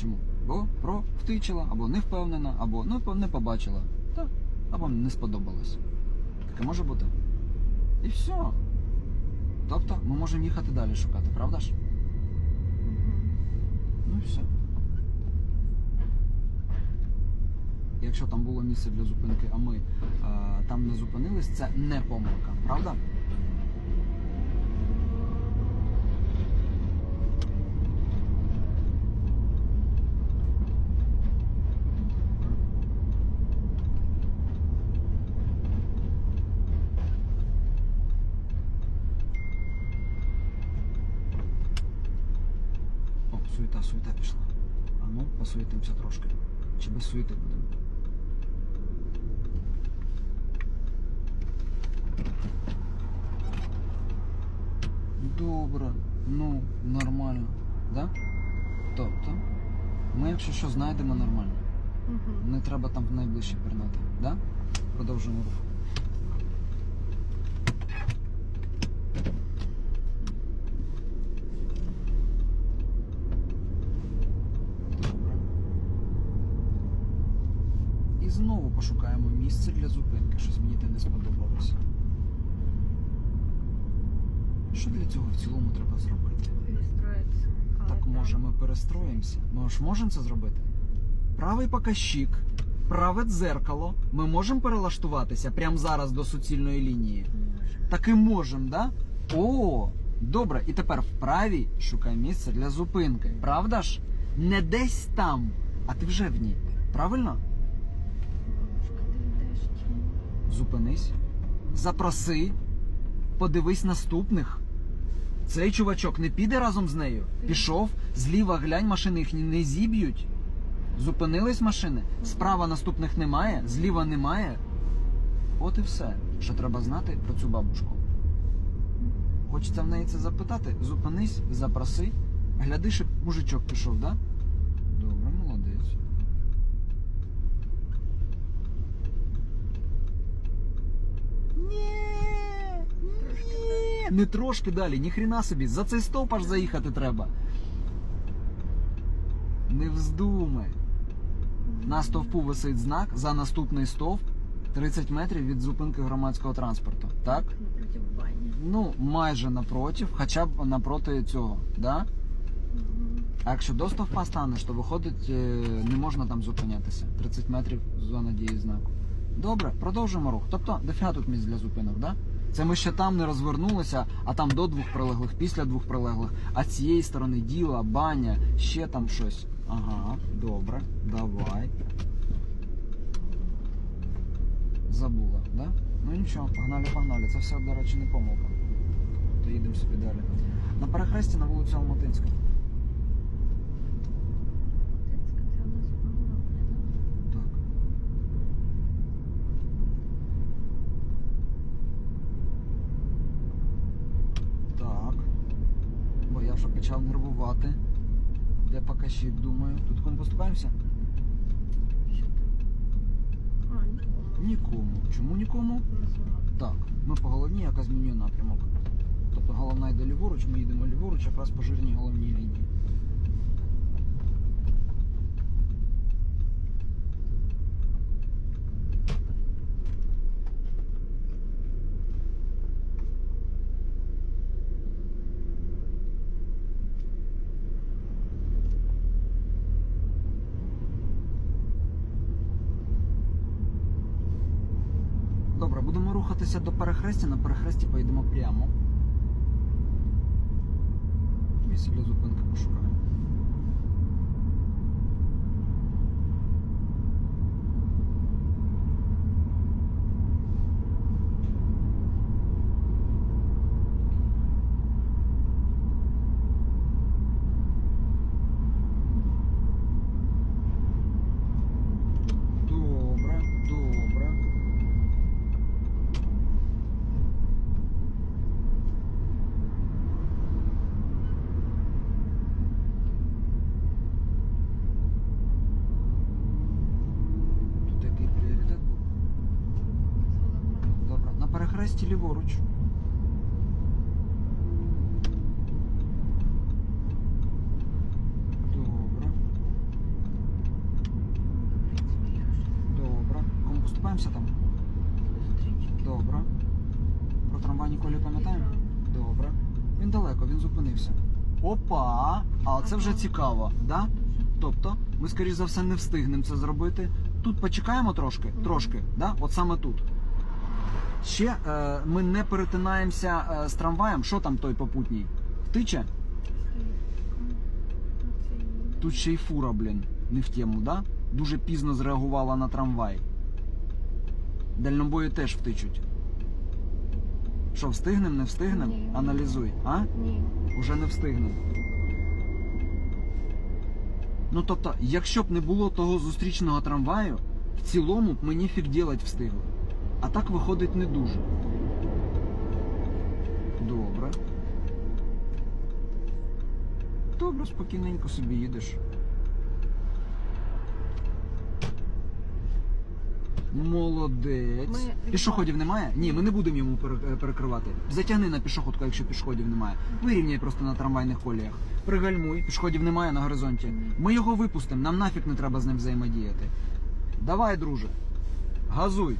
Чому? Бо провтичила, або не впевнена, або ну, не побачила. Та, або не сподобалось. Таке може бути. І все. Тобто ми можемо їхати далі шукати, правда ж? Ну і все. Якщо там було місце для зупинки, а ми е, там не зупинились, це не помилка, правда? О, суета, суета пішла. А ну, посуетимося трошки. Чи без суети будемо? Добре, ну, нормально, да? Тобто, ми, якщо що, знайдемо нормально. Мгм. Не треба там в найближче пірнати, да? Продовжуємо рух. Знову пошукаємо місце для зупинки. Щось мені те не сподобалося. Що для цього в цілому треба зробити? Перестроиться. Так може ми перестроїмося? Ми ж можемо це зробити? Правий показчик, праве дзеркало. Ми можемо перелаштуватися прямо зараз до суцільної лінії. Так і можемо, да? О, добре. І тепер в правій шукай місце для зупинки. Правда ж? Не десь там, а ти вже в ній. Правильно? Зупинись, запроси, подивись наступних. Цей чувачок не піде разом з нею. Пішов, зліва глянь, машини їх не зіб'ють. Зупинились машини. Справа наступних немає, зліва немає. От і все, що треба знати про цю бабушку. Хочеться в неї це запитати. Зупинись, запроси. Гляди, щоб мужичок пішов, да? Добре, молодець. Ні, ні, не трошки далі, ніхрена собі. За цей стовп аж заїхати треба. Не вздумай. На стовпу висить знак за наступний стовп 30 метрів від зупинки громадського транспорту. Так? Напротив бани. Ну, майже напротив, хоча б напроти цього. Да? А якщо до стовпа станеш, то виходить, е, не можна там зупинятися. 30 метрів зона дії знаку. Добре, продовжуємо рух. Тобто, дофіга тут місць для зупинок, да? Це ми ще там не розвернулися, а там до двох прилеглих, після двох прилеглих, а цієї сторони діла, баня, ще там щось. Ага, добре, давай. Забула, да? Ну нічого, погнали, погнали. Це все, до речі, не помилка. То їдемо собі далі. На перехресті на вулицю Алматинську. Тицька, це у нас поворотне, да? Так. Так. Бо я вже почав нервувати. Де покащик, думаю. Тут кому поступаємося? Нікому. Нікому. Чому нікому? Так. Ми по головній, яка змінює напрямок. Тобто головна йде ліворуч, ми їдемо ліворуч, якраз по жирній головній лінії. Добре, будемо рухатися до перехрестя. На перехресті поїдемо прямо. Місце для зупинки пошукаємо. ліворуч. Добре. Добре. Кому поступаємося там? Добре. Про трамвайні колі пам'ятаємо? Добре. Він далеко, він зупинився. Опа! А це вже цікаво, да? Тобто, ми, скоріш за все, не встигнемо це зробити. Тут почекаємо трошки, трошки, да? От саме тут. Ще е, ми не перетинаємося е, з трамваєм. Що там той попутній? Втиче? Тут ще й фура, блін, не в тему, да? Дуже пізно зреагувала на трамвай. Дальнобої теж втичуть. Що, встигнем, не встигнем? Ні. Аналізуй, а? Ні. Уже не встигнем. Ну тобто, якщо б не було того зустрічного трамваю, в цілому б ми ніфіг ділать встигли. А так виходить не дуже. Добре. Добре, спокійненько собі їдеш. Молодець. Ми- Пішоходів немає? Ні, ми не будемо йому е, перекривати. Затягни на пішоходку, якщо пішоходів немає. Вирівняй просто на трамвайних коліях. Пригальмуй, пішоходів немає на горизонті. Ми його випустимо, нам нафіг не треба з ним взаємодіяти. Давай, друже. Газуй.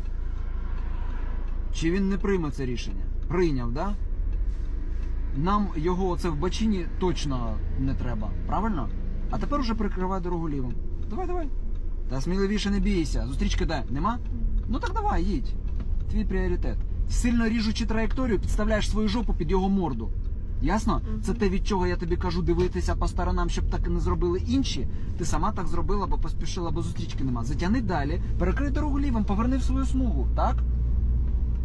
Чи він не прийме це рішення? Прийняв, да? Нам його оце в бачині точно не треба, правильно? А тепер уже прикривай дорогу лівом. Давай, давай. Та сміливіше не бійся. Зустрічки де? Нема? Ну так давай, їдь. Твій пріоритет. Сильно ріжучи траєкторію, підставляєш свою жопу під його морду. Ясно? Це те, від чого я тобі кажу дивитися по сторонам, щоб так і не зробили інші. Ти сама так зробила, бо поспішила, бо зустрічки нема. Затягни далі, перекрий дорогу лівом, поверни в свою смугу, так?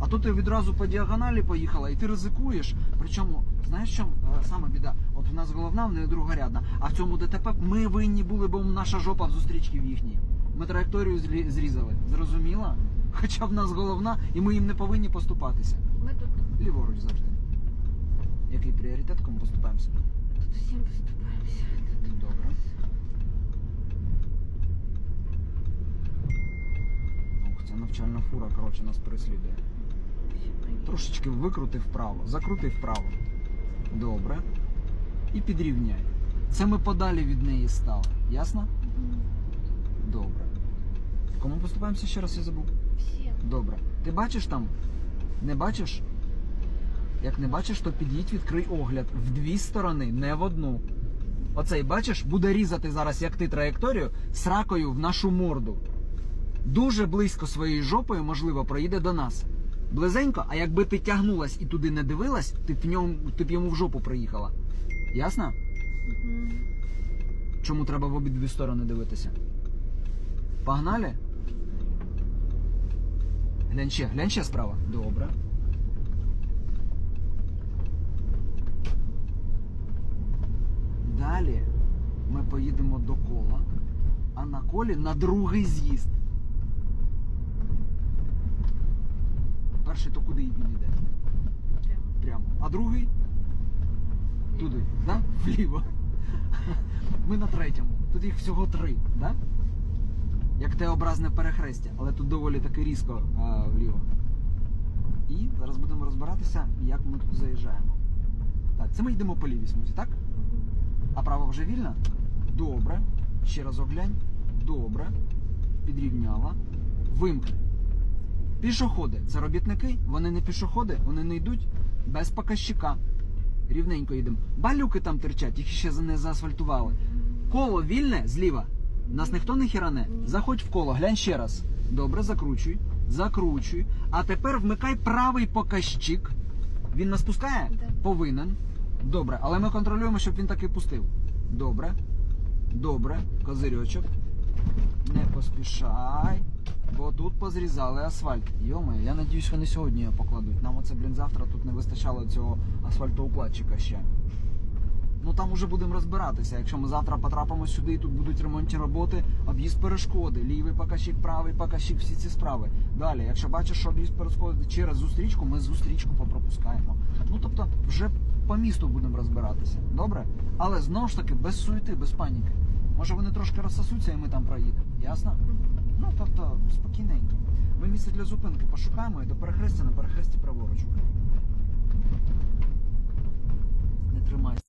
А то ти відразу по діагоналі поїхала і ти ризикуєш. Причому, знаєш що е, саме біда? От у нас головна, в неї другорядна. А в цьому ДТП ми винні були, бо наша жопа в зустрічці в їхній. Ми траєкторію зрізали. Зрозуміла? Хоча в нас головна, і ми їм не повинні поступатися. Ми тут, Ліворуч завжди. Який пріоритет, кому поступаємося? тут всім поступаємося. Тут Добре. Ух, ця навчальна фура, коротше, нас переслідує. Трошечки викрути вправо, закрути вправо. Добре. І підрівняй. Це ми подалі від неї стали. Ясно? Добре. Кому поступаємося ще раз, я забув. Всім. Добре. Ти бачиш там? Не бачиш? Як не бачиш, то під'їдь, відкрий огляд в дві сторони, не в одну. Оцей, бачиш, буде різати зараз, як ти траєкторію, сракою в нашу морду. Дуже близько своєю жопою, можливо, проїде до нас. Близенько, а якби ти тягнулась і туди не дивилась, ти б, в ньому, ти б йому в жопу приїхала. Ясно? Чому треба в обидві сторони дивитися? Погнали? Глянь ще, глянь ще справа. Добре. Далі ми поїдемо до кола, а на колі на другий з'їзд. Перший то куди він йде? Прямо. Прямо. А другий туди, да? Вліво. Ми на третьому. Тут їх всього три, да? Як те образне перехрестя, але тут доволі таки різко а, вліво. І зараз будемо розбиратися, як ми тут заїжджаємо. Так, це ми йдемо по лівій смузі, так? А право вже вільно? Добре. Ще раз оглянь. Добре. Підрівняла. Вимкни. Пішоходи. Це робітники, вони не пішоходи, вони не йдуть без показчика. Рівненько йдемо. Балюки там терчать, їх ще не заасфальтували. Коло вільне зліва. Нас ніхто не хіране. Заходь в коло, глянь ще раз. Добре, закручуй. Закручуй. А тепер вмикай правий показчик. Він нас пускає? Да. Повинен. Добре, але ми контролюємо, щоб він таки пустив. Добре. Добре, козирьочок. Не поспішай. Бо тут позрізали асфальт. Йомаю, я надіюсь, вони сьогодні його покладуть. Нам оце, блін, завтра тут не вистачало цього асфальтоукладчика ще. Ну там уже будемо розбиратися. Якщо ми завтра потрапимо сюди і тут будуть ремонтні роботи, об'їзд перешкоди, лівий покащик, правий покащик, всі ці справи. Далі, якщо бачиш, що об'їзд перешкоди через зустрічку, ми зустрічку попропускаємо. Ну тобто, вже по місту будемо розбиратися. Добре? Але знову ж таки, без суєти, без паніки. Може вони трошки розсосуться і ми там проїдемо. Ясно? Ну тобто, спокійненько. Ми місце для зупинки пошукаємо і до перехрестя на перехресті праворуч. Не тримайся.